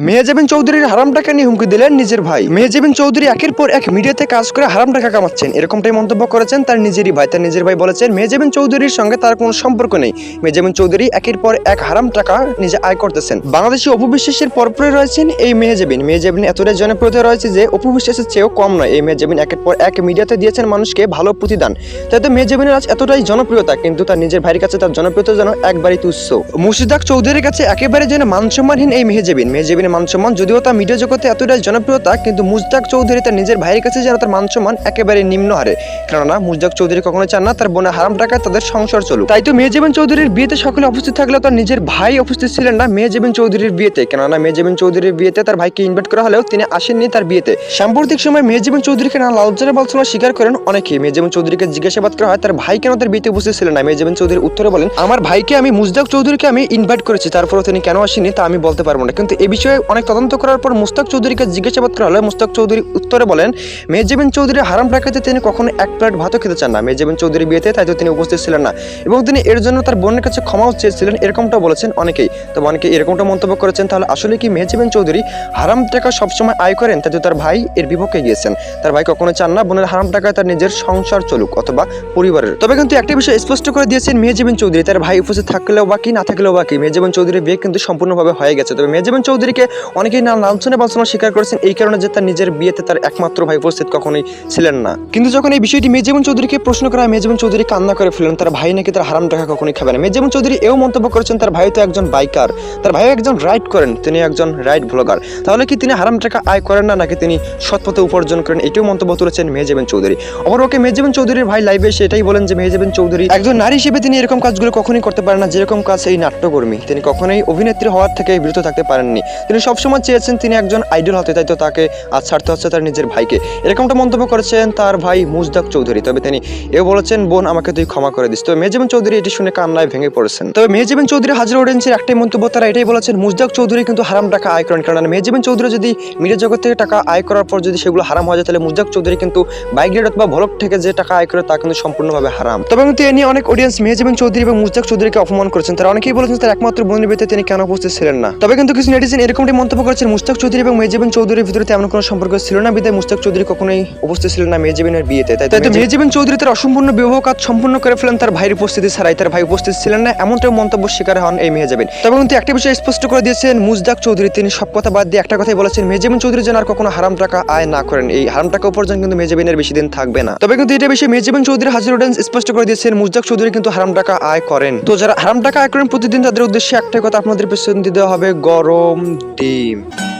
মেহজাবিন চৌধুরীর হারাম টাকা নিয়ে হুমকি দিলেন নিজের ভাই। মেহজাবিন চৌধুরী একের পর এক মিডিয়াতে কাজ করে হারাম টাকা কামাচ্ছেন। এরকমটাই মন্তব্য করেছেন তার নিজেরই ভাই। তার নিজের ভাই বলেছেন, মেহজাবিন চৌধুরীর সঙ্গে তার কোনো সম্পর্ক নেই। মেহজাবিন চৌধুরী একের পর এক হারাম টাকা নিজে আয় করতেছেন। বাংলাদেশি অপবিশ্বাসের পরপরে রয়েছেন এই মেহজাবিন। মেহজাবিন এতটাই জনপ্রিয়তা রয়েছে যে অপবিশ্বাসের চেয়েও কম নয়। এই মেহজাবিন একের পর এক মিডিয়াতে দিয়েছেন মানুষকে ভালো প্রতিদান। তাই তো মেহজাবিনের আজ এতটাই জনপ্রিয়তা কিন্তু তার নিজের ভাইয়ের কাছে তার জনপ্রিয়তা যেন একবারই তুচ্ছ। মুর্শিদাক চৌধুরীর কাছে একেবারে যেন মানসম্মানহীন এই মেহজাবিন মেহজাবিনের মানসম্মান। যদিও তার মিডিয়া জগতে এতটাই জনপ্রিয়তা, কিন্তু মুজদাক চৌধুরী তার নিজের ভাইয়ের কাছে যেন তার মানসম্মান একেবারে নিম্ন হারে। কেননা মুজদাক চৌধুরী কখনো চান না তার বোনের হারাম টাকায় তাদের সংসার চলুক। তাই তো মেহজাবিন চৌধুরীর বিয়েতে সকলে উপস্থিত থাকলেও তার নিজের ভাই উপস্থিত ছিলেন না মেহজাবিন চৌধুরীর বিয়েতে। কেননা, মেহজাবিন চৌধুরীর বিয়েতে তার ভাইকে ইনভাইট করা হলেও তিনি আসেননি তার বিয়েতে। সাম্প্রতিক সময় মেহজাবিন চৌধুরীকে না লালজনে বলছনা স্বীকার করেন অনেকেই। মেহজাবিন চৌধুরীকে জিজ্ঞাসাবাদ করা হয়, তার ভাই কেন তার বিয়েতে উপস্থিত ছিলেন না? মেহজাবিন চৌধুরী উত্তরে বলেন, আমার ভাইকে আমি মুজদাক চৌধুরীকে আমি ইনভাইট করেছি, তারপরও তিনি কেন আসেনি তা আমি বলতে পারব না। কিন্তু এ বিষয়ে অনেক তদন্ত করার পর মুস্তাক চৌধুরীকে জিজ্ঞাসাবাদ করা হলে মুস্তাক চৌধুরী উত্তরে বলেন মেহজাবিন চৌধুরী হারাম টাকাতে তিনি কখনো এক প্লেট ভাতও খেতে চান না। মেহজাবিন চৌধুরী বিয়েতে তাই তো তিনি উপস্থিত ছিলেন না এবং তিনি এর জন্য তার বোনের কাছে ক্ষমাও চেয়েছিলেন এরকমটা বলেছেন অনেকেই। তো অনেকে এরকমটা মন্তব্য করেছেন, তাহলে আসলে কি মেহজাবিন চৌধুরী হারাম টাকা সবসময় আয় করেন? তাই তো তার ভাই এর বিপক্ষে গিয়েছেন। তার ভাই কখনো চান না, বোনের হারাম টাকায় তার নিজের সংসার চলুক অথবা পরিবারের। তবে কিন্তু একটা বিষয় স্পষ্ট করে দিয়েছেন মেহজাবিন চৌধুরী, তার ভাই উপস্থিত থাকলেও বাকি, না থাকলেও বাকি। মেহজাবিন চৌধুরীর বিয়ে কিন্তু সম্পূর্ণভাবে হয়ে গেছে। তবে মেহজাবিন চৌধুরীকে অনেকেই নাম লাঞ্ছনে বাঞ্ছনা স্বীকার করেছেন। এই কারণে যে তার নিজের বিয়েতে তার একমাত্র ভাই উপস্থিত কখনোই ছিলেন না। কিন্তু যখন এই বিষয়টি মেহজাবিন চৌধুরীকে প্রশ্ন করা মেহজাবিন চৌধুরী কান্না করে ফেলেন তার ভাই নাকি তার হারাম টাকা কখনোই খাবে না। মেহজাবিন চৌধুরী এও মন্তব্য করেছেন, তার ভাই তো একজন বাইকার। তার ভাই একজন রাইড করেন, তিনি একজন রাইড ব্লগার। তাহলে কি তিনি হারাম টাকা আয় করেন না, নাকি তিনি সৎপথে উপার্জন করেন? এটিও মন্তব্য তুলেছেন মেহজাবিন চৌধুরী। অপরপক্ষে মেহজাবিন চৌধুরীর ভাই লাইভে এসে এটাই বলেন যে মেহজাবিন চৌধুরী একজন নারী হিসেবে তিনি এরকম কাজগুলো কখনোই করতে পারেন না, যেরকম কাজ এই নাট্যকর্মী। তিনি কখনোই অভিনেত্রী হওয়ার থেকে বিরত থাকতে পারেননি। তিনি সবসময় চেয়েছেন তিনি একজন আইডল হতে, তাই তো তাকে আজ ছাড়তে হচ্ছে তার নিজের ভাইকে। এরকমটা মন্তব্য করেছেন তার ভাই মুজদাক চৌধুরী। তবে তিনি এও বলেছেন, বোন, আমাকে তুই ক্ষমা করে দিস। তবে মেহজাবিন চৌধুরী এটি শুনে কান্নায় ভেঙে পড়েছেন। তবে মেহজাবিন চৌধুরী হাজির অডিয়েন্সের একটাই মন্তব্য, তারা এটাই বলেছেন, মুজদাক চৌধুরী কিন্তু হারাম টাকা আয় করেন। কারণ মেহজাবিন চৌধুরী যদি মিডিয়া জগৎ থেকে টাকা আয় করার পর যদি সেগুলো হারাম হয়ে যায়, তাহলে মুজদাক চৌধুরী কিন্তু বাইক রেড অথবা ভলক থেকে যে টাকা আয় করে, তা কিন্তু সম্পূর্ণভাবে হারাম। তবে কিন্তু এ নিয়ে অনেক অডিয়েন্স মেহজাবিন চৌধুরী এবং মুজদাক চৌধুরীকে অপমান করেছেন। তারা অনেকেই বলেছেন তার একমাত্র বোনের বিয়েতে তিনি কেন উপস্থিত ছিলেন না। তবে কিন্তু কিছু নেটিজেন এরকমটি মন্তব্য করেছেন মুস্তাক চৌধুরী এবং মেহজাবিন চৌধুরীর ভিতরে তেমন কোনো সম্পর্ক ছিল না। বিদায় মুস্তাক চৌধুরী কখনোই উপস্থিত ছিলেন না মেহজাবিনের বিয়েতে। তাই তো মেহজাবিন চৌধুরী তার অসম্পূর্ণ বিবাহ কাজ সম্পূর্ণ করে ফেলেন তার ভাইয়ের উপস্থিতি ছাড়াই তার ভাই উপস্থিত ছিলেন না এমনটাও মন্তব্য শিকার হন এই মেহজাবিন। তবে কিন্তু একটা বিষয় স্পষ্ট করে দিয়েছেন মুজদাক চৌধুরী তিনি সব কথা বাদ দিয়ে একটা কথাই বলেছেন মেহজাবিন চৌধুরী যেন আর কখনো হারাম টাকা আয় না করেন। এই হারাম টাকা উপার্জন কিন্তু মেহজাবিনের বেশি দিন থাকবে না। তবে কিন্তু এটা বিষয়ে মেহজাবিন চৌধুরী হাজির অডিয়েন্স স্পষ্ট করে দিয়েছেন মুজদাক চৌধুরী কিন্তু হারাম টাকা আয় করেন। তো যারা হারাম টাকা আয় করেন প্রতিদিন তাদের উদ্দেশ্যে একটাই কথা আপনাদের পেছন দেওয়া হবে গরম team.